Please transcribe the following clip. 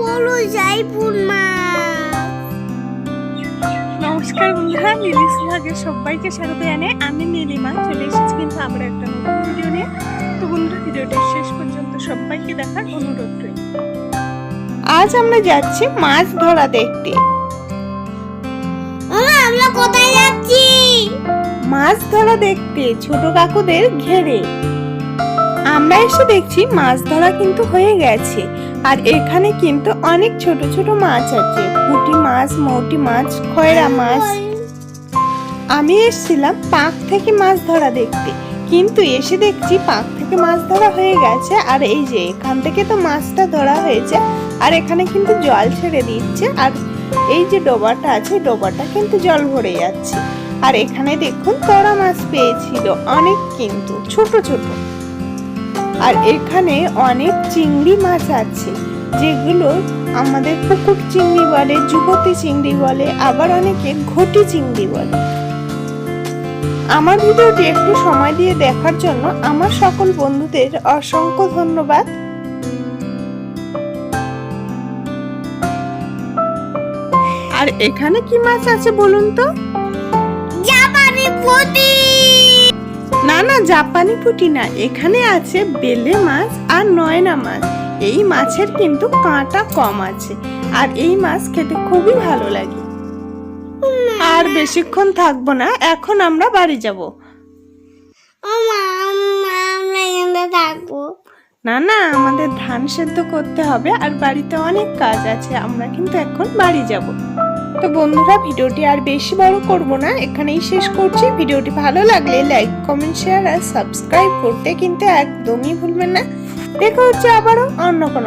বড় জাইপুর মাছ নমস্কার বন্ধুরা লিলিস ভাগে সবাইকে স্বাগত জানাই। আমি নীলিমা চলে এসেছি কিন্তু আবার একটা নতুন ভিডিও নিয়ে। তো বন্ধুরা ভিডিওটা শেষ পর্যন্ত সবাইকে দেখার অনুরোধ রইল। আজ আমরা যাচ্ছি মাছ ধরা দেখতে। আমরা কোথায় যাচ্ছি? মাছ ধরা দেখতে ছোট কাকুদের ঘেরে। আমরা এসে দেখছি মাছ ধরা কিন্তু হয়ে গেছে। আর এখানে কিন্তু অনেক ছোট ছোট মাছ আছে। পুঁটি মাছ, মৌটি মাছ, খয়রা মাছ। আমি এসেছিলাম পাক থেকে মাছ ধরা দেখতে। কিন্তু এসে দেখছি পাক থেকে মাছ ধরা হয়ে গেছে। আর এই যে এখান থেকে তো মাছটা ধরা হয়েছে। আর এখানে কিন্তু জল ছেড়ে দিচ্ছে। আর এই যে ডোবাটা আছে, ডোবাটা কিন্তু জল ভরে যাচ্ছে। আর এখানে দেখুন তোরা মাছ পেয়েছিল অনেক কিন্তু, ছোট ছোট। আর এখানে অনেক চিংড়ি মাছ আছে, যেগুলো আমাদের পুকুর চিংড়ি বলে, যুবতী চিংড়ি বলে, আবার অনেকে ঘটি চিংড়ি বলে। আমার ভিডিওটি একটু সময় দিয়ে দেখার জন্য আমার সকল বন্ধুদের অসংখ্য ধন্যবাদ। আর এখানে কি মাছ আছে বলুন তো? জাপানি পুঁটি। না না জাপানি পুঁটি না। এখানে আছে বেলে মাছ আর নয়না মাছ। এই মাছের কিন্তু কাঁটা কম আছে। আর এই মাছ খেতে খুবই ভালো লাগে। আর বেশিক্ষণ থাকব না এখন আমরা বাড়ি যাব। না না আমাদের ধান সেদ্ধ করতে হবে আর বাড়িতে অনেক কাজ আছে আমরা কিন্তু এখন বাড়ি যাব। তো বন্ধুরা, ভিডিওটি আর বেশি বড় করব না, এখানেই শেষ করছি। ভিডিওটি ভালো লাগলে লাইক কমেন্ট শেয়ার আর সাবস্ক্রাইব করতে কিন্তু একদমই ভুলবেন না। দেখা হচ্ছে আবারও অন্য কোনো